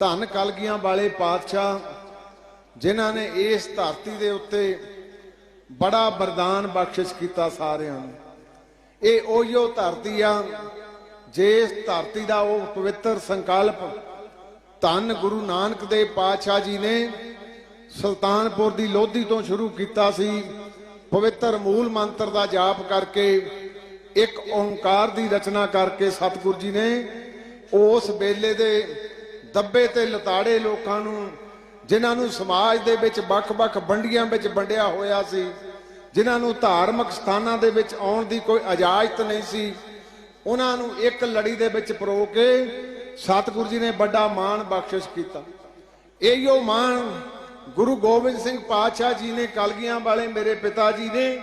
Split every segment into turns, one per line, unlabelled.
ਧੰਨ ਕਲਗੀਆਂ ਵਾਲੇ ਪਾਤਸ਼ਾਹ, ਜਿਨ੍ਹਾਂ ਨੇ ਇਸ ਧਰਤੀ ਦੇ ਉੱਤੇ ਬੜਾ ਵਰਦਾਨ ਬਖਸ਼ਿਸ਼ ਕੀਤਾ ਸਾਰਿਆਂ ਨੂੰ। ਇਹ ਉਹੀਓ ਧਰਤੀ ਆ, ਜਿਸ ਧਰਤੀ ਦਾ ਉਹ ਪਵਿੱਤਰ ਸੰਕਲਪ ਧੰਨ ਗੁਰੂ ਨਾਨਕ ਦੇਵ ਪਾਤਸ਼ਾਹ ਜੀ ਨੇ ਸੁਲਤਾਨਪੁਰ ਦੀ ਲੋਧੀ ਤੋਂ ਸ਼ੁਰੂ ਕੀਤਾ ਸੀ। ਪਵਿੱਤਰ ਮੂਲ ਮੰਤਰ ਦਾ ਜਾਪ ਕਰਕੇ, ਇੱਕ ਓੰਕਾਰ ਦੀ ਰਚਨਾ ਕਰਕੇ ਸਤਿਗੁਰੂ ਜੀ ਨੇ ਉਸ ਵੇਲੇ ਦੇ ਦੱਬੇ ਤੇ ਲਤਾੜੇ ਲੋਕਾਂ ਨੂੰ, ਜਿਨ੍ਹਾਂ ਨੂੰ ਸਮਾਜ ਦੇ ਵਿੱਚ ਵੱਖ-ਵੱਖ ਵੰਡੀਆਂ ਵਿੱਚ ਵੰਡਿਆ ਹੋਇਆ ਸੀ, ਜਿਨ੍ਹਾਂ ਨੂੰ ਧਾਰਮਿਕ ਸਥਾਨਾਂ ਦੇ ਵਿੱਚ ਆਉਣ ਦੀ ਕੋਈ ਇਜਾਜ਼ਤ ਨਹੀਂ ਸੀ, ਉਹਨਾਂ ਨੂੰ ਇੱਕ ਲੜੀ ਦੇ ਵਿੱਚ ਪਰੋ ਕੇ ਸਤਿਗੁਰੂ ਜੀ ਨੇ ਵੱਡਾ ਮਾਣ ਬਖਸ਼ਿਸ਼ ਕੀਤਾ। ਇਹੋ ਮਾਣ ਗੁਰੂ ਗੋਬਿੰਦ ਸਿੰਘ ਪਾਤਸ਼ਾਹ ਜੀ ਨੇ ਕਲਗੀਆਂ ਵਾਲੇ ਮੇਰੇ ਪਿਤਾ ਜੀ ਨੇ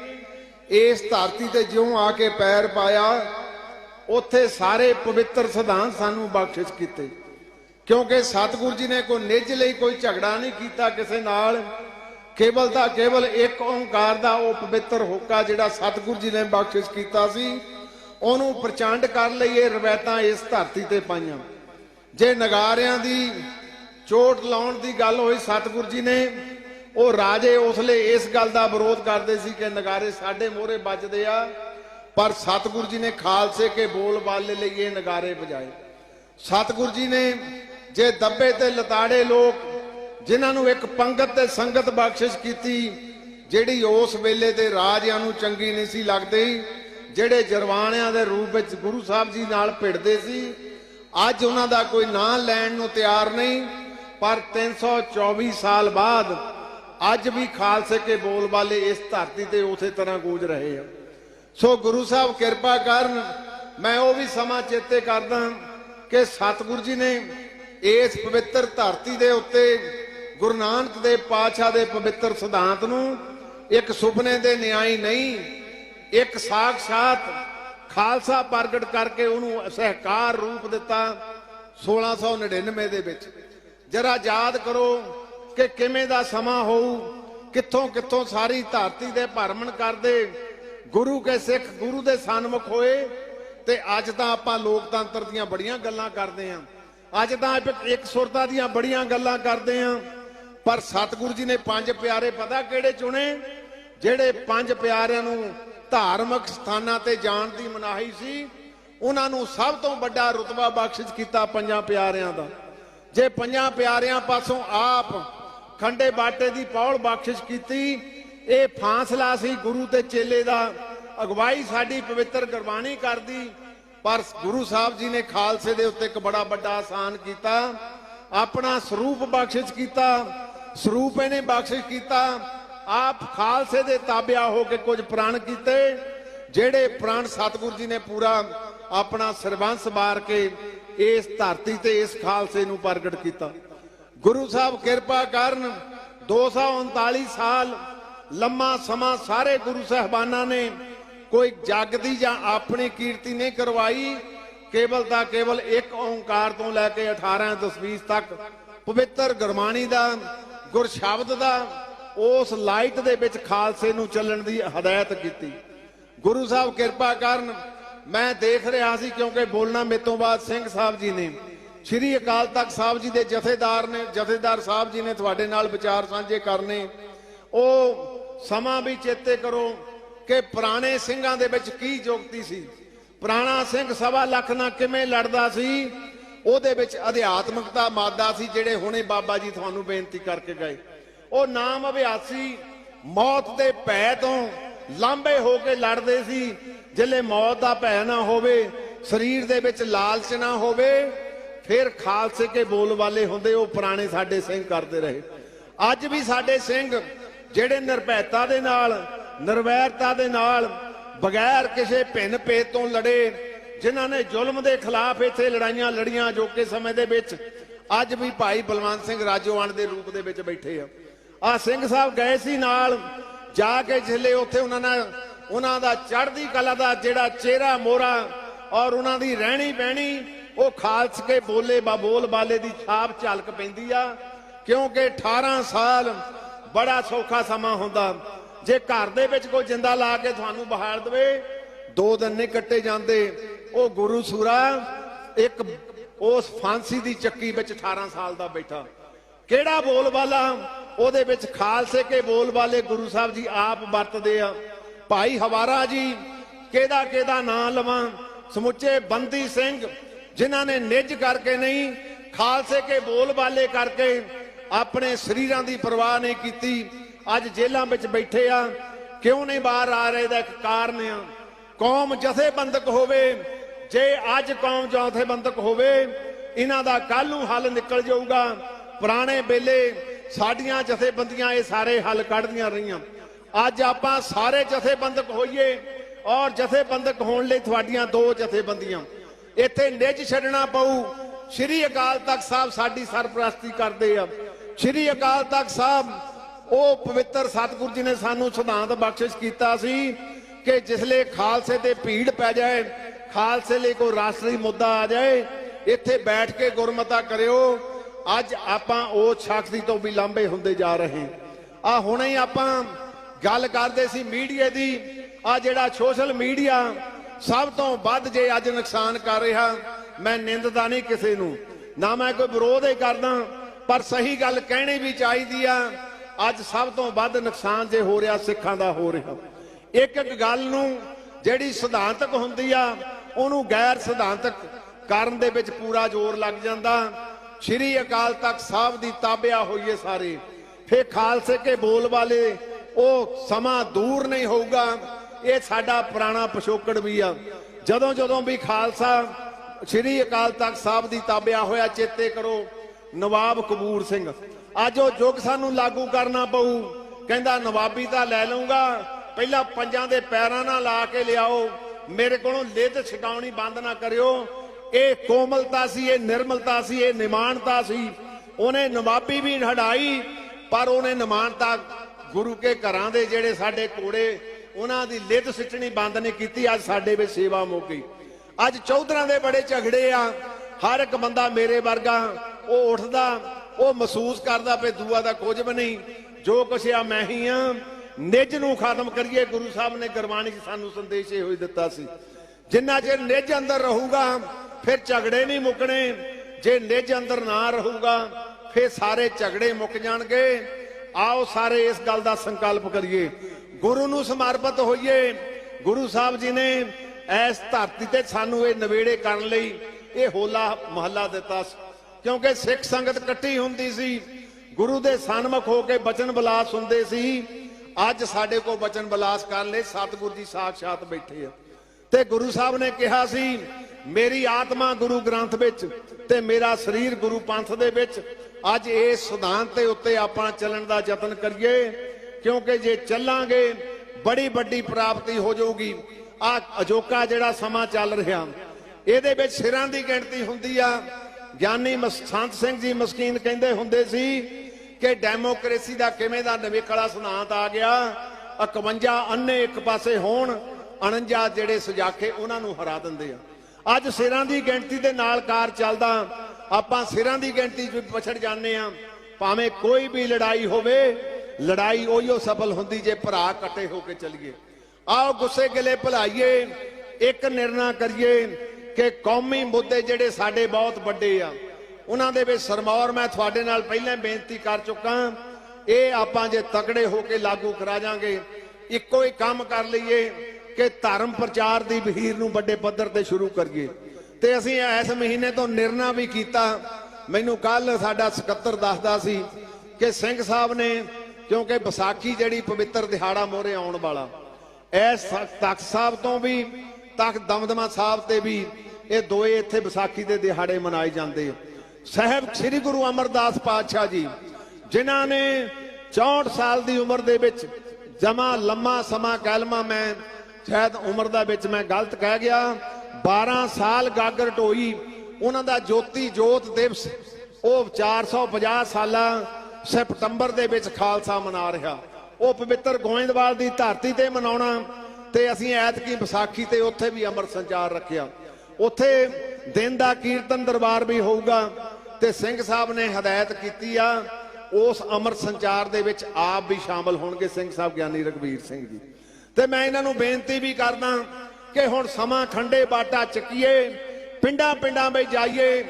ਇਸ ਧਰਤੀ ਤੇ ਜਿਉਂ ਆ ਕੇ ਪੈਰ ਪਾਇਆ, ਉੱਥੇ ਸਾਰੇ ਪਵਿੱਤਰ ਸਿਧਾਂਤ ਸਾਨੂੰ ਬਖਸ਼ਿਸ਼ ਕੀਤੇ। ਕਿਉਂਕਿ ਸਤਿਗੁਰੂ ਜੀ ਨੇ ਕੋਈ ਨਿੱਜ ਲਈ ਕੋਈ ਝਗੜਾ ਨਹੀਂ ਕੀਤਾ ਕਿਸੇ ਨਾਲ। ਕੇਵਲ ਦਾ ਕੇਵਲ ਇੱਕ ਓੰਕਾਰ ਦਾ ਉਹ ਪਵਿੱਤਰ ਹੋਕਾ ਜਿਹੜਾ ਸਤਿਗੁਰੂ ਜੀ ਨੇ ਬਖਸ਼ਿਸ਼ ਕੀਤਾ ਸੀ, ਉਹਨੂੰ ਪ੍ਰਚੰਡ ਕਰ ਲਈਏ, ਰਵਾਇਤਾਂ ਇਸ ਧਰਤੀ ਤੇ ਪਾਈਆਂ। ਜੇ ਨਗਾਰਿਆਂ ਦੀ ਚੋਟ ਲਾਉਣ ਦੀ ਗੱਲ ਹੋਈ ਸਤਿਗੁਰੂ ਜੀ ਨੇ, ਉਹ ਰਾਜੇ ਉਸਲੇ ਇਸ ਗੱਲ ਦਾ ਵਿਰੋਧ ਕਰਦੇ ਸੀ ਕਿ ਨਗਾਰੇ ਸਾਡੇ ਮੋਹਰੇ ਵੱਜਦੇ ਆ, ਪਰ ਸਤਿਗੁਰੂ ਜੀ ਨੇ ਖਾਲਸੇ ਕੇ ਬੋਲ ਬਾਲੇ ਲਈ ਇਹ ਨਗਾਰੇ ਵਜਾਏ। ਸਤਿਗੁਰੂ ਜੀ ਨੇ ਜੇ ਦੱਬੇ ਤੇ ਲਤਾੜੇ ਲੋਕ ਜਿਨ੍ਹਾਂ ਨੂੰ ਇੱਕ ਪੰਗਤ ਤੇ ਸੰਗਤ ਬਖਸ਼ਿਸ਼ ਕੀਤੀ, ਜਿਹੜੀ ਉਸ ਵੇਲੇ ਦੇ ਰਾਜਿਆਂ ਨੂੰ ਚੰਗੀ ਨਹੀਂ ਸੀ ਲੱਗਦੀ, ਜਿਹੜੇ ਜਰਵਾਣਿਆਂ ਦੇ ਰੂਪ ਵਿੱਚ ਗੁਰੂ ਸਾਹਿਬ ਜੀ ਨਾਲ ਭਿੜਦੇ ਸੀ, ਅੱਜ ਉਹਨਾਂ ਦਾ ਕੋਈ ਨਾਂ ਲੈਣ ਨੂੰ ਤਿਆਰ ਨਹੀਂ, ਪਰ 324 ਸਾਲ ਬਾਅਦ ਅੱਜ ਵੀ ਖਾਲਸੇ ਕੇ ਬੋਲਬਾਲੇ ਇਸ ਧਰਤੀ ਤੇ ਉਸੇ ਤਰ੍ਹਾਂ ਗੂੰਜ ਰਹੇ ਆ। ਸੋ ਗੁਰੂ ਸਾਹਿਬ ਕਿਰਪਾ ਕਰਨ, ਮੈਂ ਉਹ ਵੀ ਸਮਾਂ ਚੇਤੇ ਕਰਦਾ ਕਿ ਸਤਿਗੁਰੂ ਜੀ ਨੇ ਇਸ ਪਵਿੱਤਰ ਧਰਤੀ ਦੇ ਉੱਤੇ ਗੁਰੂ ਨਾਨਕ ਦੇਵ ਪਾਤਸ਼ਾਹ ਦੇ ਪਵਿੱਤਰ ਸਿਧਾਂਤ ਨੂੰ ਇੱਕ ਸੁਪਨੇ ਦੇ ਨਿਆਈ ਨਹੀਂ, ਇੱਕ ਸਾਖਸ਼ਾਤ ਖਾਲਸਾ ਪ੍ਰਗਟ ਕਰਕੇ ਉਹਨੂੰ ਸਹਿਕਾਰ ਰੂਪ ਦਿੱਤਾ 1699 ਦੇ ਵਿੱਚ। ਜਰਾ ਯਾਦ ਕਰੋ ਕਿ ਕਿਵੇਂ ਦਾ ਸਮਾਂ ਹੋਊ, ਕਿੱਥੋਂ ਕਿੱਥੋਂ ਸਾਰੀ ਧਰਤੀ ਦੇ ਭਰਮਣ ਕਰਦੇ, ਗੁਰੂ ਕੇ ਸਿੱਖ, ਗੁਰੂ ਦੇ ਸਨਮੁਖ ਹੋਏ ਤੇ ਅੱਜ ਤਾਂ ਆਪਾਂ ਲੋਕਤੰਤਰ ਦੀਆਂ ਬੜੀਆਂ ਗੱਲਾਂ ਕਰਦੇ ਆਂ। ਅੱਜ ਤਾਂ ਇੱਕ- ਸੁਰਤਾ ਦੀਆਂ ਬੜੀਆਂ ਗੱਲਾਂ ਕਰਦੇ ਆਂ, ਪਰ ਸਤਿਗੁਰੂ ਜੀ ਨੇ ਪੰਜ ਪਿਆਰੇ ਪਤਾ ਕਿਹੜੇ ਚੁਣੇ? ਜਿਹੜੇ ਪੰਜ ਪਿਆਰਿਆਂ ਨੂੰ ਧਾਰਮਿਕ ਸਥਾਨਾਂ ਤੇ ਜਾਣ ਦੀ ਮਨਾਹੀ ਸੀ, ਉਹਨਾਂ ਨੂੰ ਸਭ ਤੋਂ ਵੱਡਾ ਰਤਬਾ ਬਖਸ਼ਿਸ਼ ਕੀਤਾ ਪੰਜਾਂ ਪਿਆਰਿਆਂ ਦਾ। ਜੇ ਪੰਜਾਂ ਪਿਆਰਿਆਂ ਪਾਸੋਂ ਆਪ ਖੰਡੇ ਬਾਟੇ ਦੀ ਪੌਲ ਬਖਸ਼ਿਸ਼ ਕੀਤੀ, ਇਹ ਫਾਸਲਾ ਸੀ ਗੁਰੂ ਤੇ ਚੇਲੇ ਦਾ, ਅਗਵਾਈ ਸਾਡੀ ਪਵਿੱਤਰ ਗੁਰਬਾਣੀ ਕਰਦੀ ਪਰ ਗੁਰੂ ਸਾਹਿਬ ਜੀ ਨੇ ਖਾਲਸੇ ਦੇ ਉੱਤੇ ਇੱਕ ਬੜਾ ਵੱਡਾ ਆਸਾਨ ਕੀਤਾ। ਆਪਣਾ ਸਰੂਪ ਬਖਸ਼ਿਸ਼ ਕੀਤਾ। ਸਰੂਪ ਇਹਨੇ ਬਖਸ਼ਿਸ਼ ਕੀਤਾ। ਆਪ ਖਾਲਸੇ ਦੇ ਤਾਬਿਆ ਹੋ ਕੇ ਕੁਝ ਪ੍ਰਾਣ ਕੀਤੇ, ਜਿਹੜੇ ਪ੍ਰਾਣ ਸਤਿਗੁਰੂ ਜੀ ਨੇ ਪੂਰਾ ਆਪਣਾ ਸਰਬੰਸ ਬਾਰ ਕੇ ਇਸ ਧਰਤੀ ਤੇ ਇਸ ਖਾਲਸੇ ਨੂੰ ਪ੍ਰਗਟ ਕੀਤਾ। ਗੁਰੂ ਸਾਹਿਬ ਕਿਰਪਾ ਕਰਨ 239 ਸਾਲ ਲੰਮਾ ਸਮਾਂ ਸਾਰੇ ਗੁਰੂ ਸਾਹਿਬਾਨਾਂ ਨੇ ਕੋਈ ਜਗ ਦੀ ਜਾਂ ਆਪਣੀ ਕੀਰਤੀ ਨਹੀਂ ਕਰਵਾਈ, ਕੇਵਲ ਤਾਂ ਕੇਵਲ ਇੱਕ ਓੰਕਾਰ ਤੋਂ ਲੈ ਕੇ 18 ਦਸਵੀਸ ਤੱਕ, ਪਵਿੱਤਰ ਗੁਰਬਾਣੀ ਦਾ ਗੁਰ ਸ਼ਬਦ ਦਾ, ਉਸ ਲਾਈਟ ਦੇ ਵਿੱਚ ਖਾਲਸੇ ਨੂੰ ਚੱਲਣ ਦੀ ਹਦਾਇਤ ਕੀਤੀ। ਗੁਰੂ ਸਾਹਿਬ ਕਿਰਪਾ ਕਰਨ, ਮੈਂ ਦੇਖ ਰਿਹਾ ਸੀ ਕਿਉਂਕਿ ਬੋਲਣਾ ਮੇਤੋਂ ਬਾਅਦ ਸਿੰਘ ਸਾਹਿਬ ਜੀ ਨੇ। ਸ਼੍ਰੀ ਅਕਾਲ ਤਖਤ ਸਾਹਿਬ ਜੀ ਦੇ ਜਥੇਦਾਰ ਨੇ, ਜਥੇਦਾਰ ਸਾਹਿਬ ਜੀ ਨੇ ਤੁਹਾਡੇ ਨਾਲ ਵਿਚਾਰ ਸਾਂਝੇ ਕਰਨੇ। ਉਹ ਸਮਾਂ ਵੀ ਚੇਤੇ ਕਰੋ ਕਿ ਪੁਰਾਣੇ ਸਿੰਘਾਂ ਦੇ ਵਿੱਚ ਕੀ ਯੋਗਤੀ ਸੀ? ਪੁਰਾਣਾ ਸਿੰਘ ਸਵਾ ਲੱਖ ਨਾਲ ਕਿਵੇਂ ਲੜਦਾ ਸੀ? ਉਹਦੇ ਵਿੱਚ ਅਧਿਆਤਮਿਕਤਾ ਮਾਦਾ ਸੀ, ਜਿਹੜੇ ਹੁਣੇ ਬਾਬਾ ਜੀ ਤੁਹਾਨੂੰ ਬੇਨਤੀ ਕਰਕੇ ਗਏ। ਉਹ ਨਾਮ ਅਭਿਆਸੀ ਮੌਤ ਦੇ ਭੈ ਤੋਂ ਲਾਂਬੇ ਹੋ ਕੇ ਲੜਦੇ ਸੀ। ਜਿੱਲੇ ਮੌਤ ਦਾ ਭੈ ਨਾ ਹੋਵੇ, ਸਰੀਰ ਦੇ ਵਿੱਚ ਲਾਲਚ ਨਾ ਹੋਵੇ, ਫਿਰ ਖਾਲਸੇ ਕੇ ਬੋਲ ਵਾਲੇ ਹੁੰਦੇ, ਉਹ ਪੁਰਾਣੇ ਸਾਡੇ ਸਿੰਘ ਕਰਦੇ ਰਹੇ। ਅੱਜ ਵੀ ਸਾਡੇ ਸਿੰਘ, ਜਿਹੜੇ ਨਿਰਭੈਤਾ ਦੇ ਨਾਲ ਨਿਰਵੈਰਤਾ ਦੇ ਨਾਲ ਬਗੈਰ ਕਿਸੇ ਭਿੰਨ ਭੇਦ ਤੋਂ ਲੜੇ, ਜਿਨ੍ਹਾਂ ਨੇ ਜ਼ੁਲਮ ਦੇ ਖਿਲਾਫ ਇੱਥੇ ਲੜਾਈਆਂ ਲੜੀਆਂ ਜੋਕੇ ਸਮੇਂ ਦੇ ਵਿੱਚ ਅੱਜ ਵੀ ਭਾਈ ਬਲਵੰਤ ਸਿੰਘ ਰਾਜੋਆਣ ਦੇ ਰੂਪ ਦੇ ਵਿੱਚ ਬੈਠੇ ਆ। ਆ ਸਿੰਘ ਸਾਹਿਬ ਗਏ ਸੀ ਨਾਲ, ਜਾ ਕੇ ਜਿਲੇ ਉੱਥੇ ਉਹਨਾਂ ਨਾਲ, ਉਹਨਾਂ ਦਾ ਚੜ੍ਹਦੀ ਕਲਾ ਦਾ ਜਿਹੜਾ ਚਿਹਰਾ ਮੋਰਾ ਔਰ ਉਹਨਾਂ ਦੀ ਰਹਿਣੀ ਬਹਿਣੀ, ਉਹ ਖਾਲਸ ਕੇ ਬੋਲੇ ਬਾ ਬੋਲ ਬਾਲੇ ਦੀ ਛਾਪ ਝਲਕ ਪੈਂਦੀ ਆ, ਕਿਉਂਕਿ 18 ਸਾਲ ਬੜਾ ਸੌਖਾ ਸਮਾਂ ਹੁੰਦਾ। ਜੇ ਘਰ ਦੇ ਵਿੱਚ ਕੋਈ ਜਿੰਦਾ ਲਾ ਕੇ ਤੁਹਾਨੂੰ ਬਹਾਲ ਦੇਵੇ, ਦੋ ਦਿਨ ਨਹੀਂ ਕੱਟੇ ਜਾਂਦੇ। ਉਹ ਗੁਰੂ ਸੂਰਾ, ਇੱਕ ਉਸ ਫਾਂਸੀ ਦੀ ਚੱਕੀ ਵਿੱਚ 18 ਸਾਲ ਦਾ ਬੈਠਾ। ਕਿਹੜਾ ਬੋਲਬਾਲਾ? ਉਹਦੇ ਵਿੱਚ ਖਾਲਸੇ ਕੇ ਬੋਲਬਾਲੇ ਗੁਰੂ ਸਾਹਿਬ ਜੀ ਆਪ ਵਰਤਦੇ ਆ। ਭਾਈ ਹਵਾਰਾ ਜੀ, ਕਿਹਦਾ ਕਿਹਦਾ ਨਾਂ ਲਵਾਂ? ਸਮੁੱਚੇ ਬੰਦੀ ਸਿੰਘ, ਜਿਨ੍ਹਾਂ ਨੇ ਨਿੱਜ ਕਰਕੇ ਨਹੀਂ, ਖਾਲਸੇ ਕੇ ਬੋਲਬਾਲੇ ਕਰਕੇ ਆਪਣੇ ਸਰੀਰਾਂ ਦੀ ਪਰਵਾਹ ਨਹੀਂ ਕੀਤੀ। ਅੱਜ ਜੇਲ੍ਹਾਂ ਵਿੱਚ ਬੈਠੇ ਆ। ਕਿਉਂ ਨਹੀਂ ਬਾਹਰ ਆ ਰਹੇ ਦਾ ਇੱਕ ਕਾਰਨ ਆ। ਕੌਮ ਜਥੇਬੰਦਕ ਹੋਵੇ, ਜੇ ਅੱਜ ਕੌਮ ਜਥੇਬੰਦਕ ਹੋਵੇ, ਇਹਨਾਂ ਦਾ ਕੱਲ ਨੂੰ ਹੱਲ ਨਿਕਲ ਜਾਊਗਾ। ਪੁਰਾਣੇ ਵੇਲੇ ਸਾਡੀਆਂ ਜਥੇਬੰਦੀਆਂ ਇਹ ਸਾਰੇ ਹੱਲ ਕੱਢਦੀਆਂ ਰਹੀਆਂ। ਅੱਜ ਆਪਾਂ ਸਾਰੇ ਜਥੇਬੰਦਕ ਹੋਈਏ ਔਰ ਜਥੇਬੰਦਕ ਹੋਣ ਲਈ ਤੁਹਾਡੀਆਂ ਦੋ ਜਥੇਬੰਦੀਆਂ। ਇੱਥੇ ਨਿੱਜ ਛੱਡਣਾ ਪਊ। ਸ਼੍ਰੀ ਅਕਾਲ ਤਖਤ ਸਾਹਿਬ ਸਾਡੀ ਸਰਪ੍ਰਸਤੀ ਕਰਦੇ ਆ। ਸ਼੍ਰੀ ਅਕਾਲ ਤਖਤ ਸਾਹਿਬ ਉਹ ਪਵਿੱਤਰ ਸਤਿਗੁਰੂ ਜੀ ਨੇ ਸਾਨੂੰ ਸਿਧਾਂਤ ਬਖਸ਼ਿਸ਼ ਕੀਤਾ ਸੀ ਕਿ ਜਿਸਲੇ ਖਾਲਸੇ ਤੇ ਭੀੜ ਪੈ ਜਾਏ, ਖਾਲਸੇ ਲਈ ਕੋਈ ਰਾਸ਼ਟਰੀ ਮੁੱਦਾ ਆ ਜਾਏ, ਇੱਥੇ ਬੈਠ ਕੇ ਗੁਰਮਤਾ ਕਰਿਓ। ਅੱਜ ਆਪਾਂ ਉਹ ਸ਼ਖਸੀ ਤੋਂ ਵੀ ਲਾਂਬੇ ਹੁੰਦੇ ਜਾ ਰਹੇ। ਆ ਹੁਣੇ ਹੀ ਆਪਾਂ ਗੱਲ ਕਰਦੇ ਸੀ ਮੀਡੀਆ ਦੀ। ਆ ਜਿਹੜਾ ਸੋਸ਼ਲ ਮੀਡੀਆ ਸਭ ਤੋਂ ਵੱਧ ਜੇ ਅੱਜ ਨੁਕਸਾਨ ਕਰ ਰਿਹਾ, ਮੈਂ ਨਿੰਦਦਾ ਨਹੀਂ ਕਿਸੇ ਨੂੰ। ਨਾ ਮੈਂ ਕੋਈ ਵਿਰੋਧ ਹੀ ਕਰਦਾ, ਪਰ ਸਹੀ ਗੱਲ ਕਹਿਣੀ ਵੀ ਚਾਹੀਦੀ ਆ ਅੱਜ ਸਭ ਤੋਂ ਵੱਧ ਨੁਕਸਾਨ ਜੇ ਹੋ ਰਿਹਾ ਸਿੱਖਾਂ ਦਾ ਹੋ ਰਿਹਾ। ਇੱਕ ਇੱਕ ਗੱਲ ਨੂੰ ਜਿਹੜੀ ਸਿਧਾਂਤਕ ਹੁੰਦੀ ਆ, ਉਹਨੂੰ ਗੈਰ ਸਿਧਾਂਤਕ ਕਰਨ ਦੇ ਵਿੱਚ ਪੂਰਾ ਜ਼ੋਰ ਲੱਗ ਜਾਂਦਾ। ਸ਼੍ਰੀ ਅਕਾਲ ਤਖਤ ਸਾਹਿਬ ਦੀ ਤਾਬਿਆ ਹੋਈਏ ਸਾਰੇ। ਫੇ ਖਾਲਸੇ ਕੇ ਬੋਲ ਵਾਲੇ, ਉਹ ਸਮਾਂ ਦੂਰ ਨਹੀਂ ਹੋਊਗਾ। ਇਹ ਸਾਡਾ ਪੁਰਾਣਾ ਪਿਛੋਕੜ ਵੀ ਆ। ਜਦੋਂ ਜਦੋਂ ਵੀ ਖਾਲਸਾ ਸ਼੍ਰੀ ਅਕਾਲ ਤਖਤ ਸਾਹਿਬ ਦੀ ਤਾਬਿਆ ਹੋਇਆ, ਚੇਤੇ ਕਰੋ ਨਵਾਬ ਕਬੂਰ ਸਿੰਘ। ਅੱਜ ਉਹ ਯੁੱਗ ਸਾਨੂੰ ਲਾਗੂ ਕਰਨਾ ਪਊ। ਕਹਿੰਦਾ, ਨਵਾਬੀ ਤਾਂ ਲੈ ਲਊਗਾ। ਪਹਿਲਾਂ ਪੰਜਾਂ ਦੇ ਪੈਰਾਂ ਨਾਲ ਲਾ ਕੇ ਲਿਆਓ। ਮੇਰੇ ਕੋਲੋਂ ਲਿੱਦ ਛਡਾਉਣੀ ਬੰਦ ਨਾ ਕਰਿਓ। ਇਹ ਕੋਮਲਤਾ ਸੀ, ਇਹ ਨਿਰਮਲਤਾ ਸੀ, ਇਹ ਨਿਮਾਨਤਾ ਸੀ। ਉਹਨੇ ਨਵਾਬੀ ਵੀ ਹਟਾਈ ਪਰ ਉਹਨੇ ਨਿਮਾਨਤਾ ਗੁਰੂ ਕੇ ਘਰਾਂ ਦੇ ਜਿਹੜੇ ਸਾਡੇ ਕੋੜੇ ਉਹਨਾਂ ਦੀ ਲਿੱਦ ਸਿੱਟਣੀ ਬੰਦ ਨਹੀਂ ਕੀਤੀ। ਅੱਜ ਸਾਡੇ ਵਿੱਚ ਸੇਵਾ ਮੁੱਕ ਗਈ। ਅੱਜ ਚੌਧਰਾਂ ਦੇ ਬੜੇ ਝਗੜੇ ਆ। ਹਰ ਇੱਕ ਬੰਦਾ ਮੇਰੇ ਵਰਗਾ ਉਹ ਉੱਠਦਾ, ਉਹ ਮਹਿਸੂਸ ਕਰਦਾ ਵੀ ਦੂਆ ਦਾ ਕੁਝ ਵੀ ਨਹੀਂ। ਜੋ ਕੁਛ ਆ ਮੈਂ ਹੀ ਆ। ਨਿੱਜ ਨੂੰ ਖਤਮ ਕਰੀਏ। ਗੁਰੂ ਸਾਹਿਬ ਨੇ ਗੁਰਬਾਣੀ 'ਚ ਸਾਨੂੰ ਸੰਦੇਸ਼ ਇਹੋ ਹੀ ਦਿੱਤਾ ਸੀ। ਜਿੰਨਾ ਚਿਰ ਨਿੱਜ ਅੰਦਰ ਰਹੂਗਾ, ਫਿਰ ਝਗੜੇ ਨਹੀਂ ਮੁੱਕਣੇ। ਜੇ ਨਿੱਜ ਅੰਦਰ ਨਾ ਰਹੂਗਾ, ਫਿਰ ਸਾਰੇ ਝਗੜੇ ਮੁੱਕ ਜਾਣਗੇ। ਆਓ ਸਾਰੇ ਇਸ ਗੱਲ ਦਾ ਸੰਕਲਪ ਕਰੀਏ। ਗੁਰੂ ਨੂੰ ਸਮਰਪਿਤ ਹੋਈਏ। ਗੁਰੂ ਸਾਹਿਬ ਜੀ ਨੇ ਇਸ ਧਰਤੀ ਤੇ ਸਾਨੂੰ ਇਹ ਨਵੇੜੇ ਕਰਨ ਲਈ ਇਹ ਹੋਲਾ ਮਹੱਲਾ ਦਿੱਤਾ ਸੀ। ਕਿਉਂਕਿ ਸਿੱਖ ਸੰਗਤ ਇਕੱਠੀ ਹੁੰਦੀ ਸੀ, ਗੁਰੂ ਦੇ ਸਨਮੁਖ ਹੋ ਕੇ ਬਚਨ ਬਲਾਸ ਹੁੰਦੇ ਸੀ। ਅੱਜ ਸਾਡੇ ਕੋਲ ਬਚਨ ਬਲਾਸ ਕਰਨ ਲਈ ਸਤਿਗੁਰ ਜੀ ਸਾਖਸ਼ਾਤ ਬੈਠੇ ਆ। ਤੇ ਗੁਰੂ ਸਾਹਿਬ ਨੇ ਕਿਹਾ ਸੀ, ਮੇਰੀ ਆਤਮਾ ਗੁਰੂ ਗ੍ਰੰਥ ਵਿੱਚ ਤੇ ਮੇਰਾ ਸਰੀਰ ਗੁਰੂ ਪੰਥ ਦੇ ਵਿੱਚ। ਅੱਜ ਇਸ ਸਿਧਾਂਤ ਦੇ ਉੱਤੇ ਆਪਾਂ ਚੱਲਣ ਦਾ ਯਤਨ ਕਰੀਏ, ਕਿਉਂਕਿ ਜੇ ਚੱਲਾਂਗੇ, ਬੜੀ ਵੱਡੀ ਪ੍ਰਾਪਤੀ ਹੋ ਜਾਊਗੀ। ਆ ਅਜੋਕਾ ਜਿਹੜਾ ਸਮਾਂ ਚੱਲ ਰਿਹਾ, ਇਹਦੇ ਵਿੱਚ ਸਿਰਾਂ ਦੀ ਗਿਣਤੀ ਹੁੰਦੀ ਆ। ਗਿਆਨੀ ਸੰਤ ਸਿੰਘ ਜੀ ਮਸਕੀਨ ਕਹਿੰਦੇ ਹੁੰਦੇ ਸੀ ਕਿ ਡੈਮੋਕ੍ਰੇਸੀ ਦਾ ਕਿਵੇਂ ਦਾ ਨਵੇਕਲਾ ਸਿਧਾਂਤ ਆ ਗਿਆ? 51 ਅੰਨੇ ਇੱਕ ਪਾਸੇ ਹੋਣ 49 ਜਿਹੜੇ ਸੁਜਾਖੇ ਉਹਨਾਂ ਨੂੰ ਹਰਾ ਦਿੰਦੇ ਆ। ਅੱਜ ਸਿਰਾਂ ਦੀ ਗਿਣਤੀ ਦੇ ਨਾਲ ਕਾਰ ਚੱਲਦਾ, ਆਪਾਂ ਸਿਰਾਂ ਦੀ ਗਿਣਤੀ 'ਚ ਪਛੜ ਜਾਂਦੇ ਆ। ਭਾਵੇਂ ਕੋਈ ਵੀ ਲੜਾਈ ਹੋਵੇ, ਲੜਾਈ ਉਹੀਓ ਸਫਲ ਹੁੰਦੀ ਜੇ ਭਰਾ ਇਕੱਠੇ ਹੋ ਕੇ ਚੱਲੀਏ। ਆਓ ਗੁੱਸੇ ਗਿਲੇ ਭੁਲਾਈਏ, ਇੱਕ ਨਿਰਣਾ ਕਰੀਏ ਕਿ ਕੌਮੀ ਮੁੱਦੇ ਜਿਹੜੇ ਸਾਡੇ ਬਹੁਤ ਵੱਡੇ ਆ। ਉਹਨਾਂ ਦੇ ਵਿੱਚ ਸਰਮੌਰ ਮੈਂ ਤੁਹਾਡੇ ਨਾਲ ਪਹਿਲਾਂ ਬੇਨਤੀ ਕਰ ਚੁੱਕਾ ਇਹ ਆਪਾਂ ਜੇ ਤਕੜੇ ਹੋ ਕੇ ਲਾਗੂ ਕਰਾ ਜਾਾਂਗੇ, ਇੱਕੋ ਹੀ ਕੰਮ ਕਰ ਲਈਏ ਕਿ ਧਰਮ ਪ੍ਰਚਾਰ ਦੀ ਵਹੀਰ ਨੂੰ ਵੱਡੇ ਪੱਧਰ ਤੇ ਸ਼ੁਰੂ ਕਰੀਏ। ਤੇ ਅਸੀਂ ਇਸ ਮਹੀਨੇ ਤੋਂ ਨਿਰਣਾ ਵੀ ਕੀਤਾ। ਮੈਨੂੰ ਕੱਲ ਸਾਡਾ ਸਕੱਤਰ ਦੱਸਦਾ ਸੀ ਕਿ ਸਿੰਘ ਸਾਹਿਬ ਨੇ, ਕਿਉਂਕਿ ਵਿਸਾਖੀ ਜਿਹੜੀ ਪਵਿੱਤਰ ਦਿਹਾੜਾ ਮੋਹਰੇ ਆਉਣ ਵਾਲਾ, ਇਸ ਤਖਤ ਸਾਹਿਬ ਤੋਂ ਵੀ ਤਖਤ ਦਮਦਮਾ ਸਾਹਿਬ ਤੇ ਵੀ ਇਹ ਦੋਏ ਇੱਥੇ ਵਿਸਾਖੀ ਦੇ ਦਿਹਾੜੇ ਮਨਾਏ ਜਾਂਦੇ ਆ। ਸਹਿਬ ਸ੍ਰੀ ਗੁਰੂ ਅਮਰਦਾਸ ਪਾਤਸ਼ਾਹ ਜੀ, ਜਿਨ੍ਹਾਂ ਨੇ 64 ਸਾਲ ਦੀ ਉਮਰ ਦੇ ਵਿੱਚ ਜਮਾ ਲੰਮਾ ਸਮਾਂ ਕਲਮਾ ਮੈਂ ਸ਼ਾਇਦ ਉਮਰ ਦਾ ਵਿੱਚ ਮੈਂ ਗਲਤ ਕਹਿ ਗਿਆ 12 ਸਾਲ ਗਾਗਰ ਢੋਈ, ਉਹਨਾਂ ਦਾ ਜੋਤੀ ਜੋਤ ਦਿਵਸ, ਉਹ 450 ਸਾਲਾਂ ਸਪਟੰਬਰ ਦੇ ਵਿੱਚ ਖਾਲਸਾ ਮਨਾ ਰਿਹਾ। ਉਹ ਪਵਿੱਤਰ ਗੋਇੰਦਵਾਲ ਦੀ ਧਰਤੀ ਤੇ ਮਨਾਉਣਾ ਤੇ ਅਸੀਂ ਐਤਕੀ ਵਿਸਾਖੀ ਤੇ ਉੱਥੇ ਵੀ ਅਮਰ ਸੰਚਾਰ ਰੱਖਿਆ। ਉੱਥੇ ਦਿਨ ਦਾ ਕੀਰਤਨ ਦਰਬਾਰ ਵੀ ਹੋਊਗਾ ਤੇ ਸਿੰਘ ਸਾਹਿਬ ਨੇ ਹਦਾਇਤ ਕੀਤੀ ਆ, ਉਸ ਅਮਰ ਸੰਚਾਰ ਦੇ ਵਿੱਚ ਆਪ ਵੀ ਸ਼ਾਮਲ ਹੋਣਗੇ ਸਿੰਘ ਸਾਹਿਬ ਗਿਆਨੀ ਰਗਵੀਰ ਸਿੰਘ ਜੀ। ਤੇ ਮੈਂ ਇਹਨਾਂ ਨੂੰ ਬੇਨਤੀ ਵੀ ਕਰਦਾ ਕਿ ਹੁਣ ਸਮਾਂ ਖੰਡੇ ਬਾਟਾ ਚੱਕੀਏ, ਪਿੰਡਾਂ ਪਿੰਡਾਂ ਵਿੱਚ ਜਾਈਏ,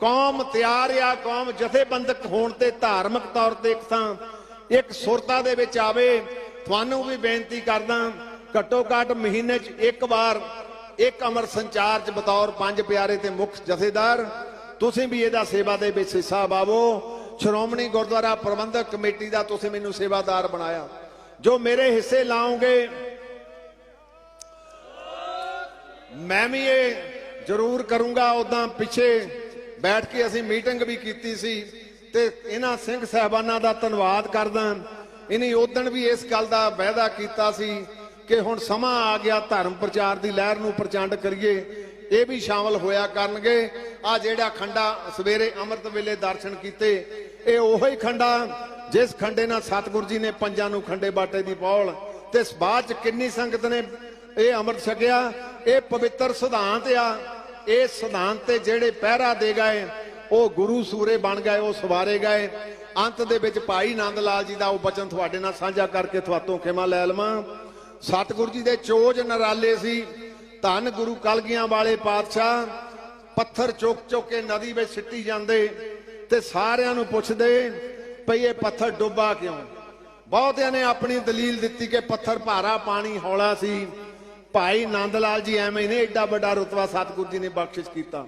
ਕੌਮ ਤਿਆਰ ਆ, ਕੌਮ ਜਥੇਬੰਦਕ ਹੋਣ ਤੇ ਧਾਰਮਿਕ ਤੌਰ ਤੇ ਇੱਕ ਤਾਂ ਇੱਕ ਸੁਰਤਾ ਦੇ ਵਿੱਚ ਆਵੇ, ਤੁਹਾਨੂੰ ਵੀ ਬੇਨਤੀ ਕਰਦਾ ਘੱਟੋ ਘੱਟ ਮਹੀਨੇ 'ਚ ਇੱਕ ਵਾਰ ਇੱਕ ਅਮਰ ਸੰਚਾਰ 'ਚ ਬਤੌਰ ਪੰਜ ਪਿਆਰੇ ਤੇ ਮੁੱਖ ਜਥੇਦਾਰ, ਤੁਸੀਂ ਵੀ ਇਹਦਾ ਸੇਵਾ ਦੇ ਵਿੱਚ ਹਿੱਸਾ ਪਾਵੋ। ਸ਼੍ਰੋਮਣੀ ਗੁਰਦੁਆਰਾ ਪ੍ਰਬੰਧਕ ਕਮੇਟੀ ਦਾ ਤੁਸੀਂ ਮੈਨੂੰ ਸੇਵਾਦਾਰ ਬਣਾਇਆ। ਜੋ ਮੇਰੇ ਹਿੱਸੇ ਲਾਉਂਗੇ ਮੈਂ ਵੀ ਇਹ ਜ਼ਰੂਰ ਕਰੂੰਗਾ। ਉਦਾਂ ਪਿੱਛੇ ਬੈਠ ਕੇ ਅਸੀਂ ਮੀਟਿੰਗ ਵੀ ਕੀਤੀ ਸੀ ਤੇ ਇਹਨਾਂ ਸਿੰਘ ਸਹਿਬਾਨਾਂ ਦਾ ਧੰਨਵਾਦ ਕਰਦਾ। ਇਨੀ ਉਦਣ ਵੀ ਇਸ ਗੱਲ ਦਾ ਵਾਅਦਾ ਕੀਤਾ ਸੀ ਕਿ ਹੁਣ ਸਮਾਂ ਆ ਗਿਆ ਧਰਮ ਪ੍ਰਚਾਰ ਦੀ ਲਹਿਰ ਨੂੰ ਪ੍ਰਚੰਡ ਕਰੀਏ। ਇਹ ਵੀ ਸ਼ਾਮਲ ਹੋਇਆ ਕਰਨਗੇ। ਆ ਜਿਹੜਾ ਖੰਡਾ ਸਵੇਰੇ ਅੰਮ੍ਰਿਤ ਵੇਲੇ ਦਰਸ਼ਨ ਕੀਤੇ, ਇਹ ਉਹੋ ਹੀ ਖੰਡਾ ਜਿਸ ਖੰਡੇ ਨਾਲ ਸਤਿਗੁਰੂ ਜੀ ਨੇ ਪੰਜਾਂ ਨੂੰ ਖੰਡੇ ਬਾਟੇ ਦੀ ਪੌਲ ਤੇ ਬਾਅਦ ਚ ਕਿੰਨੀ ਸੰਗਤ ਨੇ ਇਹ ਅੰਮ੍ਰਿਤ ਛਕਿਆ? ਇਹ ਪਵਿੱਤਰ ਸਿਧਾਂਤ ਆ। ਇਹ ਸਿਧਾਂਤ ਤੇ ਜਿਹੜੇ ਪਹਿਰਾ ਦੇ ਗਏ, ਉਹ ਗੁਰੂ ਸੂਰੇ ਬਣ ਗਏ, ਉਹ ਸਵਾਰੇ ਗਏ। ਅੰਤ ਦੇ ਵਿੱਚ ਭਾਈ ਨੰਦ ਲਾਲ ਜੀ ਦਾ ਉਹ ਬਚਨ ਤੁਹਾਡੇ ਨਾਲ ਸਾਂਝਾ ਕਰਕੇ ਤੁਹਾਤੋਂ ਖਿਮਾ ਲੈ ਲਵਾਂ। ਸਤਿਗੁਰੂ ਜੀ ਦੇ ਚੋਜ ਨਰਾਲੇ ਸੀ। ਧੰਨ ਗੁਰੂ ਕਲਗੀਆਂ ਵਾਲੇ ਪਾਤਸ਼ਾਹ, ਪੱਥਰ ਚੁੱਕ ਚੁੱਕ ਕੇ ਨਦੀ ਵਿੱਚ ਸਿੱਟੀ ਜਾਂਦੇ ਤੇ ਸਾਰਿਆਂ ਨੂੰ ਪੁੱਛਦੇ ਭਈ ਇਹ ਪੱਥਰ ਡੁੱਬਾ ਕਿਉਂ? ਬਹੁਤਿਆਂ ਨੇ ਆਪਣੀ ਦਲੀਲ ਦਿੱਤੀ ਕਿ ਪੱਥਰ ਭਾਰਾ ਪਾਣੀ ਹੌਲਾ ਸੀ। ਭਾਈ ਨੰਦ ਲਾਲ ਜੀ ਐਵੇਂ ਨੇ ਐਡਾ ਵੱਡਾ ਰਤਬਾ ਸਤਿਗੁਰੂ ਜੀ ਨੇ ਬਖਸ਼ਿਸ਼ ਕੀਤਾ।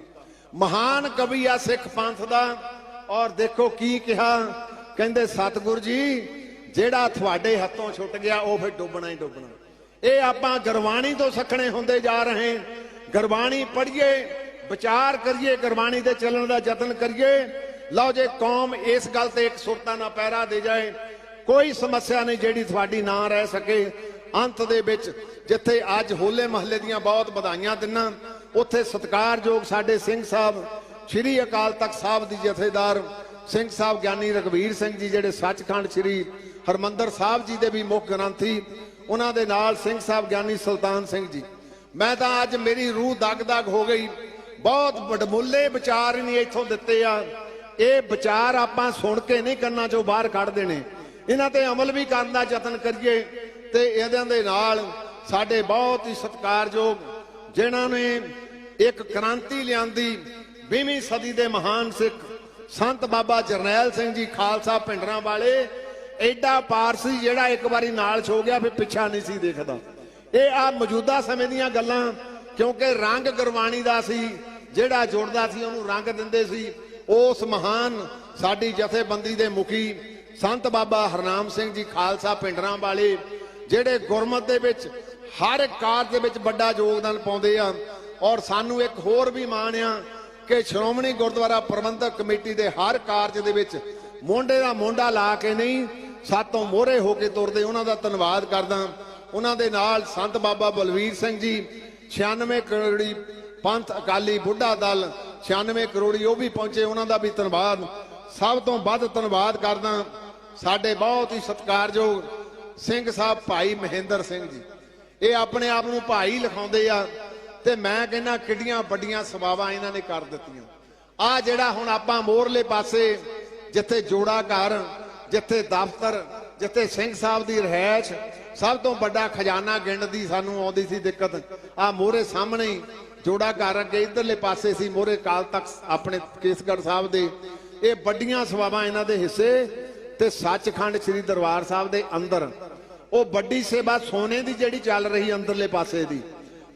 ਮਹਾਨ ਕਵੀ ਆ ਸਿੱਖ ਪੰਥ ਦਾ, ਔਰ ਦੇਖੋ ਕੀ ਕਿਹਾ। ਕਹਿੰਦੇ, ਸਤਿਗੁਰੂ ਜੀ, ਜਿਹੜਾ ਤੁਹਾਡੇ ਹੱਥੋਂ ਛੁੱਟ ਗਿਆ, ਉਹ ਫਿਰ ਡੁੱਬਣਾ ਹੀ ਡੁੱਬਣਾ। ਇਹ ਆਪਾਂ ਗੁਰਬਾਣੀ ਤੋਂ ਸਿੱਖਣੇ ਹੁੰਦੇ ਜਾ ਰਹੇ ਗੁਰਬਾਣੀ ਪੜ੍ਹੀਏ, ਵਿਚਾਰ ਕਰੀਏ, ਗੁਰਬਾਣੀ ਦੇ ਚੱਲਣ ਦਾ ਯਤਨ ਕਰੀਏ। ਲਓ ਜੇ ਕੌਮ ਇਸ ਗੱਲ ਤੇ ਇੱਕ ਸੁਰਤਾ ਨਾਲ ਪਹਿਰਾ ਦੇ ਜਾਏ, ਕੋਈ ਸਮੱਸਿਆ ਨਹੀਂ ਜਿਹੜੀ ਤੁਹਾਡੀ ਨਾ ਰਹਿ ਸਕੇ। ਅੰਤ ਦੇ ਵਿੱਚ ਜਿੱਥੇ ਅੱਜ ਹੋਲੇ ਮਹੱਲੇ ਦੀਆਂ ਬਹੁਤ ਵਧਾਈਆਂ ਦਿਨਾਂ, ਉੱਥੇ ਸਤਿਕਾਰਯੋਗ ਸਾਡੇ ਸਿੰਘ ਸਾਹਿਬ, ਸ੍ਰੀ ਅਕਾਲ ਤਖਤ ਸਾਹਿਬ ਦੀ ਜਥੇਦਾਰ ਸਿੰਘ ਸਾਹਿਬ ਗਿਆਨੀ ਰਗਵੀਰ ਸਿੰਘ ਜੀ, ਜਿਹੜੇ ਸੱਚਖੰਡ ਸ੍ਰੀ ਹਰਮੰਦਰ ਸਾਹਿਬ ਜੀ ਦੇ ਵੀ ਮੁੱਖ ਗ੍ਰੰਥੀ ਉਹਨਾਂ ਦੇ ਨਾਲ ਸਿੰਘ ਸਾਹਿਬ ਗਿਆਨੀ ਸੁਲਤਾਨ ਸਿੰਘ ਜੀ। ਮੈਂ ਤਾਂ ਅੱਜ ਮੇਰੀ ਰੂਹ ਦਗ-ਦਗ ਹੋ ਗਈ। ਬਹੁਤ ਵਡਮੁੱਲੇ ਵਿਚਾਰ ਨਹੀਂ ਇੱਥੋਂ ਦਿੱਤੇ ਆ। ਇਹ ਵਿਚਾਰ ਆਪਾਂ ਸੁਣ ਕੇ ਨਹੀਂ ਕੰਨਾਂ ਚੋਂ ਬਾਹਰ ਕੱਢ ਦੇਣੇ। ਇਹਨਾਂ ਤੇ ਅਮਲ ਵੀ ਕਰਨ ਦਾ ਯਤਨ ਕਰੀਏ ਤੇ ਇਹਨਾਂ ਦੇ ਨਾਲ ਸਾਡੇ ਬਹੁਤ ਹੀ ਸਤਿਕਾਰਯੋਗ ਜਿਨ੍ਹਾਂ ਨੇ ਇੱਕ ਕ੍ਰਾਂਤੀ ਲਿਆਂਦੀ 20ਵੀਂ ਸਦੀ ਦੇ ਮਹਾਨ ਸਿੱਖ ਸੰਤ ਬਾਬਾ ਜਰਨੈਲ ਸਿੰਘ ਜੀ ਖਾਲਸਾ ਪਿੰਡਰਾਂ ਵਾਲੇ ਐਡਾ ਪਾਰਸੀ ਜਿਹੜਾ ਇੱਕ ਵਾਰੀ ਨਾਲ ਛੋ ਗਿਆ, ਫਿਰ ਪਿੱਛਾ ਨਹੀਂ ਸੀ ਦੇਖਦਾ। ਇਹ ਆ ਮੌਜੂਦਾ ਸਮੇਂ ਦੀਆਂ ਗੱਲਾਂ, ਕਿਉਂਕਿ ਰੰਗ ਗੁਰਬਾਣੀ ਦਾ ਸੀ, ਜਿਹੜਾ ਜੁੜਦਾ ਸੀ ਉਹਨੂੰ ਰੰਗ ਦਿੰਦੇ ਸੀ। ਉਸ ਮਹਾਨ ਸਾਡੀ ਜਥੇਬੰਦੀ ਦੇ ਮੁਖੀ ਸੰਤ ਬਾਬਾ ਹਰਨਾਮ ਸਿੰਘ ਜੀ ਖਾਲਸਾ ਪਿੰਡਰਾਂ ਵਾਲੇ, ਜਿਹੜੇ ਗੁਰਮਤ ਦੇ ਵਿੱਚ ਹਰ ਇੱਕ ਕਾਰਜ ਦੇ ਵਿੱਚ ਵੱਡਾ ਯੋਗਦਾਨ ਪਾਉਂਦੇ ਆ। ਔਰ ਸਾਨੂੰ ਇੱਕ ਹੋਰ ਵੀ ਮਾਣ ਆ ਕਿ ਸ਼੍ਰੋਮਣੀ ਗੁਰਦੁਆਰਾ ਪ੍ਰਬੰਧਕ ਕਮੇਟੀ ਦੇ ਹਰ ਕਾਰਜ ਦੇ ਵਿੱਚ ਮੋਢੇ ਦਾ ਮੋਢਾ ਲਾ ਕੇ ਨਹੀਂ ਸਾਤੋਂ ਮੋਹਰੇ ਹੋ ਕੇ ਤੁਰਦੇ ਉਹਨਾਂ ਦਾ ਧੰਨਵਾਦ ਕਰਦਾ। ਉਹਨਾਂ ਦੇ ਨਾਲ ਸੰਤ ਬਾਬਾ ਬਲਵੀਰ ਸਿੰਘ ਜੀ 96 ਕਰੋੜੀ ਪੰਥ ਅਕਾਲੀ ਬੁੱਢਾ ਦਲ 96 ਕਰੋੜੀ ਉਹ ਵੀ ਪਹੁੰਚੇ, ਉਹਨਾਂ ਦਾ ਵੀ ਧੰਨਵਾਦ। ਸਭ ਤੋਂ ਵੱਧ ਧੰਨਵਾਦ ਕਰਦਾ ਸਾਡੇ ਬਹੁਤ ਹੀ ਸਤਿਕਾਰਯੋਗ ਸਿੰਘ ਸਾਹਿਬ ਭਾਈ ਮਹਿੰਦਰ ਸਿੰਘ ਜੀ। ਇਹ ਆਪਣੇ ਆਪ ਨੂੰ ਭਾਈ ਲਿਖਾਉਂਦੇ ਆ ਤੇ ਮੈਂ ਕਹਿੰਦਾ ਕਿੱਡੀਆਂ ਵੱਡੀਆਂ ਸਵਾਵਾਂ ਇਹਨਾਂ ਨੇ ਕਰ ਦਿੱਤੀਆਂ। ਆ ਜਿਹੜਾ ਹੁਣ ਆਪਾਂ ਮੋਰਲੇ ਪਾਸੇ ਜਿੱਥੇ ਜੋੜਾ ਘਰ ਜਿੱਥੇ ਦਫ਼ਤਰ, ਜਿੱਥੇ ਸਿੰਘ ਸਾਹਿਬ ਦੀ ਰਹਿائش ਸਭ ਤੋਂ ਵੱਡਾ ਖਜ਼ਾਨਾ ਗਿਣਨ ਦੀ ਸਾਨੂੰ ਆਉਂਦੀ ਸੀ ਦਿੱਕਤ। ਆ ਮੋਹਰੇ ਸਾਹਮਣੇ ਜੋੜਾ ਘਰ ਅੱਗੇ ਇਧਰਲੇ ਪਾਸੇ ਸੀ ਮੋਹਰੇ ਕਾਲ ਤੱਕ ਆਪਣੇ ਕੇਸਗੜ ਸਾਹਿਬ ਦੇ। ਇਹ ਵੱਡੀਆਂ ਸਵਾਵਾਂ ਇਹਨਾਂ ਦੇ ਹਿੱਸੇ ਤੇ ਸੱਚਖੰਡ ਸ੍ਰੀ ਦਰਬਾਰ ਸਾਹਿਬ ਦੇ ਅੰਦਰ। ਉਹ ਵੱਡੀ ਸੇਵਾ ਸੋਨੇ ਦੀ ਜਿਹੜੀ ਚੱਲ ਰਹੀ ਅੰਦਰਲੇ ਪਾਸੇ ਦੀ।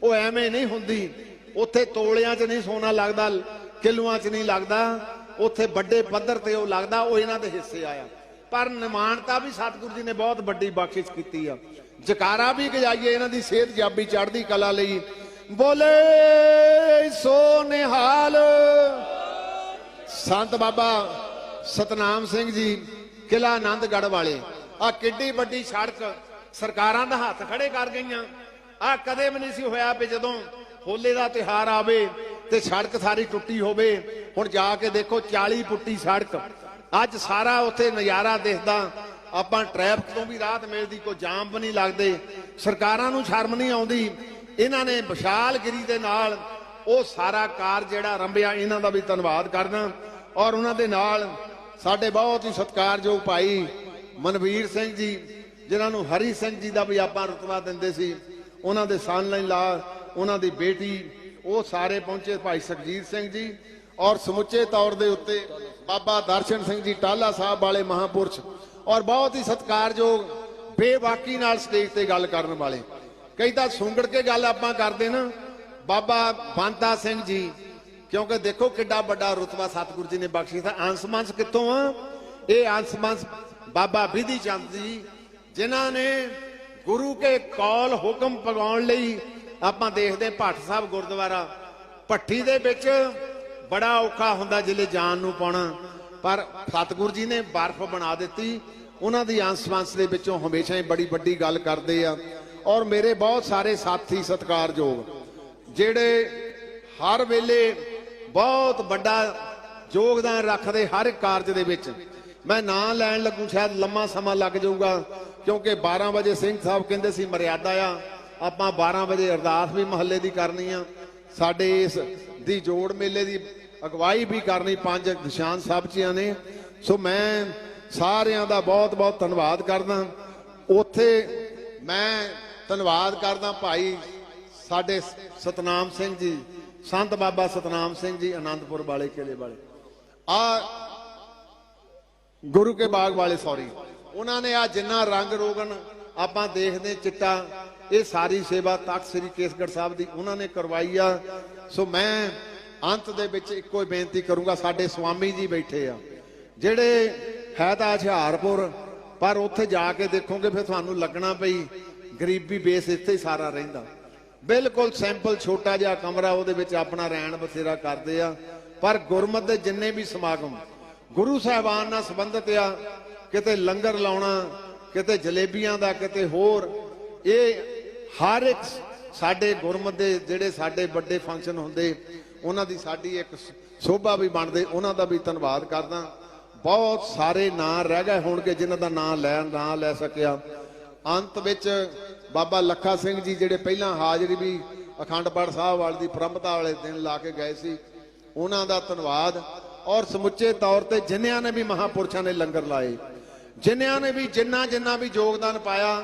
ਉਹ ਐਵੇਂ ਨਹੀਂ ਹੁੰਦੀ। ਉੱਥੇ ਤੋਲਿਆਂ 'ਚ ਨਹੀਂ ਸੋਨਾ ਲੱਗਦਾ, ਕਿਲੂਆਂ 'ਚ ਨਹੀਂ ਲੱਗਦਾ। ਉੱਥੇ ਵੱਡੇ ਪੱਧਰ ਤੇ ਉਹ ਲੱਗਦਾ, ਉਹ ਇਹਨਾਂ ਦੇ ਹਿੱਸੇ ਆਇਆ। ਪਰ ਨਿਮਾਨਤਾ ਵੀ ਸਤਿਗੁਰੂ ਜੀ ਨੇ ਬਹੁਤ ਵੱਡੀ ਬਖਸ਼ਿਸ਼ ਕੀਤੀ ਆ। ਜਕਾਰਾ ਵੀ ਗਜਾਈਏ, ਇਹਨਾਂ ਦੀ ਸਿਹਤ ਜਾਬੀ ਚੜ੍ਹਦੀ ਕਲਾ ਲਈ। ਬੋਲੇ ਸੋ ਨਿਹਾਲ। ਸੰਤ ਬਾਬਾ ਸਤਨਾਮ ਸਿੰਘ ਜੀ ਕਿਲਾ ਆਨੰਦਗੜ੍ਹ ਵਾਲੇ। ਆ ਕਿੱਡੀ ਵੱਡੀ ਸੜਕ ਸਰਕਾਰਾਂ ਦਾ ਹੱਥ ਖੜੇ ਕਰ ਗਈਆਂ। ਆ ਕਦੇ ਵੀ ਨਹੀਂ ਸੀ ਹੋਇਆ ਵੀ ਜਦੋਂ ਹੋਲੇ ਦਾ ਤਿਹਾਰ ਆਵੇ ਤੇ ਸੜਕ ਸਾਰੀ ਟੁੱਟੀ ਹੋਵੇ। ਹੁਣ ਜਾ ਕੇ ਦੇਖੋ 40 ਪੁੱਟੀ ਸੜਕ। ਅੱਜ ਸਾਰਾ ਉੱਥੇ ਨਜ਼ਾਰਾ ਦਿਖਦਾ। ਆਪਾਂ ਟ੍ਰੈਫਿਕ ਤੋਂ ਵੀ ਰਾਹਤ ਮਿਲਦੀ, ਕੋਈ ਜਾਮ ਵੀ ਨਹੀਂ ਲੱਗਦੇ। ਸਰਕਾਰਾਂ ਨੂੰ ਸ਼ਰਮ ਨਹੀਂ ਆਉਂਦੀ। ਇਹਨਾਂ ਨੇ ਵਿਸ਼ਾਲਗਿਰੀ ਦੇ ਨਾਲ ਉਹ ਸਾਰਾ ਕਾਰ ਜਿਹੜਾ ਰੰਭਿਆ, ਇਹਨਾਂ ਦਾ ਵੀ ਧੰਨਵਾਦ ਕਰਨਾ ਔਰ ਉਹਨਾਂ ਦੇ ਨਾਲ ਸਾਡੇ ਬਹੁਤ ਹੀ ਸਤਿਕਾਰਯੋਗ ਭਾਈ ਮਨਵੀਰ ਸਿੰਘ ਜੀ, ਜਿਨ੍ਹਾਂ ਨੂੰ ਹਰੀ ਸਿੰਘ ਜੀ ਦਾ ਵੀ ਆਪਾਂ ਰਤਬਾ ਦਿੰਦੇ ਸੀ। ਉਹਨਾਂ ਦੇ ਸਾਨਲਾਈਨ ਲਾ, ਉਹਨਾਂ ਦੀ ਬੇਟੀ, ਉਹ ਸਾਰੇ ਪਹੁੰਚੇ ਭਾਈ ਸੁਖਜੀਤ ਸਿੰਘ ਜੀ। ਔਰ ਸਮੁੱਚੇ ਤੌਰ ਦੇ ਉੱਤੇ ਬਾਬਾ ਦਰਸ਼ਨ ਸਿੰਘ ਜੀ ਟਾਲਾ ਸਾਹਿਬ ਵਾਲੇ ਮਹਾਪੁਰਸ਼ ਔਰ ਬਹੁਤ ਹੀ ਸਤਿਕਾਰਯੋਗ ਬੇਵਾਕੀ ਨਾਲ ਸਟੇਜ ਤੇ ਗੱਲ ਕਰਨ ਵਾਲੇ। ਕਈ ਤਾਂ ਸੁੰਗੜ ਕੇ ਗੱਲ ਆਪਾਂ ਕਰਦੇ ਨਾ, ਬਾਬਾ ਬੰਤਾ ਸਿੰਘ ਜੀ, ਕਿਉਂਕਿ ਦੇਖੋ ਕਿੱਡਾ ਵੱਡਾ ਰੁਤਬਾ ਸਤਿਗੁਰੂ ਜੀ ਨੇ ਬਖਸ਼ੀ ਤਾਂ ਅੰਸਮੰਸ ਕਿੱਥੋਂ ਆ? ਇਹ ਅੰਸਮੰਸ ਬਾਬਾ ਵਿਧੀ ਚੰਦ ਜੀ, ਜਿਨ੍ਹਾਂ ਨੇ ਗੁਰੂ ਕੇ ਕੌਲ ਹੁਕਮ ਪਗਾਉਣ ਲਈ ਆਪਾਂ ਦੇਖਦੇ ਹਾਂ ਭੱਟ ਸਾਹਿਬ ਗੁਰਦੁਆਰਾ, ਭੱਠੀ ਦੇ ਵਿੱਚ ਬੜਾ ਔਖਾ ਹੁੰਦਾ ਜਿਲੇ ਜਾਨ ਨੂੰ ਪਾਉਣਾ। ਪਰ ਸਤਿਗੁਰੂ ਜੀ ਨੇ ਬਰਫ਼ ਬਣਾ ਦਿੱਤੀ। ਉਹਨਾਂ ਦੀ ਅੰਸਵੰਸ ਦੇ ਵਿੱਚੋਂ ਹਮੇਸ਼ਾ ਹੀ ਬੜੀ ਵੱਡੀ ਗੱਲ ਕਰਦੇ ਆ। ਔਰ ਮੇਰੇ ਬਹੁਤ ਸਾਰੇ ਸਾਥੀ ਸਤਿਕਾਰਯੋਗ, ਜਿਹੜੇ ਹਰ ਵੇਲੇ ਬਹੁਤ ਵੱਡਾ ਯੋਗਦਾਨ ਰੱਖਦੇ ਹਰ ਇੱਕ ਕਾਰਜ ਦੇ ਵਿੱਚ। ਮੈਂ ਨਾਂ ਲੈਣ ਲੱਗੂ, ਸ਼ਾਇਦ ਲੰਮਾ ਸਮਾਂ ਲੱਗ ਜਾਊਗਾ, ਕਿਉਂਕਿ 12 ਵਜੇ ਸਿੰਘ ਸਾਹਿਬ ਕਹਿੰਦੇ ਸੀ, ਮਰਿਆਦਾ ਆ, ਆਪਾਂ 12 ਵਜੇ ਅਰਦਾਸ ਵੀ ਮਹੱਲੇ ਦੀ ਕਰਨੀ ਆ। ਸਾਡੇ ਇਸ ਦੀ ਜੋੜ ਮੇਲੇ ਦੀ ਅਗਵਾਈ ਵੀ ਕਰਨੀ ਪੰਜ ਨਿਸ਼ਾਨ ਸਾਹਿਬ ਜੀਆਂ ਨੇ। ਸੋ ਮੈਂ ਸਾਰਿਆਂ ਦਾ ਬਹੁਤ ਬਹੁਤ ਧੰਨਵਾਦ ਕਰਦਾ। ਉੱਥੇ ਮੈਂ ਧੰਨਵਾਦ ਕਰਦਾ ਭਾਈ ਸਾਡੇ ਸਤਨਾਮ ਸਿੰਘ ਜੀ, ਸੰਤ ਬਾਬਾ ਸਤਨਾਮ ਸਿੰਘ ਜੀ ਆਨੰਦਪੁਰ ਵਾਲੇ, ਕਿਲੇ ਵਾਲੇ। ਆ ਗੁਰੂ ਕੇ ਬਾਗ ਵਾਲੇ ਸੌਰੀ ਉਹਨਾਂ ਨੇ ਆ ਜਿੰਨਾ ਰੰਗ ਰੋਗਨ ਆਪਾਂ ਦੇਖਦੇ ਚਿੱਟਾ, ਇਹ ਸਾਰੀ ਸੇਵਾ ਤਖਤ ਸ੍ਰੀ ਕੇਸਗੜ੍ਹ ਸਾਹਿਬ ਦੀ ਉਹਨਾਂ ਨੇ ਕਰਵਾਈ ਆ। ਸੋ ਮੈਂ ਅੰਤ ਦੇ ਵਿੱਚ ਇੱਕੋ ਹੀ ਬੇਨਤੀ ਕਰੂੰਗਾ, ਸਾਡੇ ਸਵਾਮੀ ਜੀ ਬੈਠੇ ਆ। ਜਿਹੜੇ ਹੈ ਤਾਂ ਹੁਸ਼ਿਆਰਪੁਰ, ਪਰ ਉੱਥੇ ਜਾ ਕੇ ਦੇਖੋਗੇ ਫਿਰ ਤੁਹਾਨੂੰ ਲੱਗਣਾ ਪਈ, ਗਰੀਬੀ ਬੇਸ ਇੱਥੇ ਹੀ ਸਾਰਾ ਰਹਿੰਦਾ। ਬਿਲਕੁਲ ਸਿੰਪਲ ਛੋਟਾ ਜਿਹਾ ਕਮਰਾ, ਉਹਦੇ ਵਿੱਚ ਆਪਣਾ ਰਹਿਣ ਬਸੇਰਾ ਕਰਦੇ ਆ। ਪਰ ਗੁਰਮਤ ਦੇ ਜਿੰਨੇ ਵੀ ਸਮਾਗਮ, ਗੁਰੂ ਸਾਹਿਬਾਨ ਨਾਲ ਸੰਬੰਧਿਤ ਆ, ਕਿਤੇ ਲੰਗਰ ਲਾਉਣਾ, ਕਿਤੇ ਜਲੇਬੀਆਂ ਦਾ, ਕਿਤੇ ਹੋਰ, ਇਹ ਹਰ ਇੱਕ ਸਾਡੇ ਗੁਰਮਤ ਦੇ ਜਿਹੜੇ ਸਾਡੇ ਵੱਡੇ ਫੰਕਸ਼ਨ ਹੁੰਦੇ, ਉਹਨਾਂ ਦੀ ਸਾਡੀ ਇੱਕ ਸੋਭਾ ਵੀ ਬਣਦੇ, ਉਹਨਾਂ ਦਾ ਵੀ ਧੰਨਵਾਦ ਕਰਦਾ। ਬਹੁਤ ਸਾਰੇ ਨਾਂ ਰਹਿ ਗਏ ਹੋਣਗੇ, ਜਿਨ੍ਹਾਂ ਦਾ ਨਾਂ ਲੈ ਨਾਂ ਲੈ ਸਕਿਆ। ਅੰਤ ਵਿੱਚ ਬਾਬਾ ਲੱਖਾ ਸਿੰਘ ਜੀ ਜਿਹੜੇ ਪਹਿਲਾਂ ਹਾਜ਼ਰੀ ਵੀ ਅਖੰਡ ਪਾਠ ਸਾਹਿਬ ਵਾਲੇ ਦੀ ਪ੍ਰੰਪਤਾ ਵਾਲੇ ਦਿਨ ਲਾ ਕੇ ਗਏ ਸੀ, ਉਹਨਾਂ ਦਾ ਧੰਨਵਾਦ। ਔਰ ਸਮੁੱਚੇ ਤੌਰ ਤੇ ਜਿਨ੍ਹਾਂ ਨੇ ਵੀ ਮਹਾਪੁਰਸ਼ਾਂ ਨੇ ਲੰਗਰ ਲਾਏ ਜਿਨ੍ਹਾਂ ਨੇ ਵੀ ਜਿੰਨਾ ਜਿੰਨਾ ਵੀ ਯੋਗਦਾਨ ਪਾਇਆ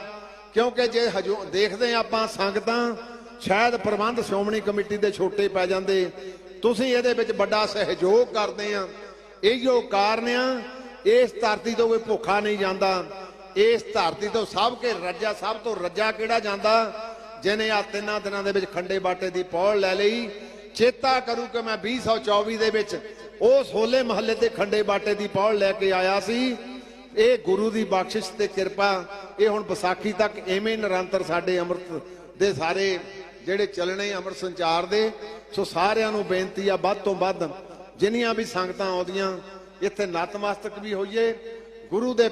ਕਿਉਂਕਿ ਜੇ ਹਜੂ ਦੇਖਦੇ ਹਾਂ ਆਪਾਂ ਸੰਗਤਾਂ, ਸ਼ਾਇਦ ਪ੍ਰਬੰਧ ਸ਼੍ਰੋਮਣੀ ਕਮੇਟੀ ਦੇ ਛੋਟੇ ਪੈ ਜਾਂਦੇ। ਤੁਸੀਂ ਇਹਦੇ ਵਿੱਚ ਵੱਡਾ ਸਹਿਯੋਗ ਕਰਦੇ ਆ ਇਹੀਓ ਕਾਰਨ ਆ, ਇਸ ਧਰਤੀ ਤੋਂ ਕੋਈ ਭੁੱਖਾ ਨਹੀਂ ਜਾਂਦਾ। ਇਸ ਧਰਤੀ ਤੋਂ ਸਭ ਕੇ ਰੱਜਾ, ਸਭ ਤੋਂ ਰੱਜਾ ਕਿਹੜਾ ਜਾਂਦਾ? ਜਿਹਨੇ ਆ ਤਿੰਨਾਂ ਦਿਨਾਂ ਦੇ ਵਿੱਚ ਖੰਡੇ ਬਾਟੇ ਦੀ ਪੌੜ ਲੈ ਲਈ। ਚੇਤਾ ਕਰੂ ਕਿ ਮੈਂ 2024 ਦੇ ਵਿੱਚ ਉਸ ਹੋਲੇ ਮਹੱਲੇ ਤੇ ਖੰਡੇ ਬਾਟੇ ਦੀ ਪੌੜ ਲੈ ਕੇ ਆਇਆ ਸੀ। ਇਹ ਗੁਰੂ ਦੀ ਬਖਸ਼ਿਸ਼ ਤੇ ਕਿਰਪਾ, ਇਹ ਹੁਣ ਵਿਸਾਖੀ ਤੱਕ ਐਵੇਂ ਨਿਰੰਤਰ ਸਾਡੇ ਅੰਮ੍ਰਿਤ ਦੇ ਸਾਰੇ ਜਿਹੜੇ ਚੱਲਣੇ ਅੰਮ੍ਰਿਤ ਸੰਚਾਰ ਦੇ, ਸੋ ਸਾਰਿਆਂ ਨੂੰ ਬੇਨਤੀ ਆ ਵੱਧ ਤੋਂ ਵੱਧ ਜਿੰਨੀਆਂ ਵੀ ਸੰਗਤਾਂ ਆਉਂਦੀਆਂ, ਇੱਥੇ ਨਤਮਸਤਕ ਵੀ ਹੋਈਏ, ਗੁਰੂ ਦੇ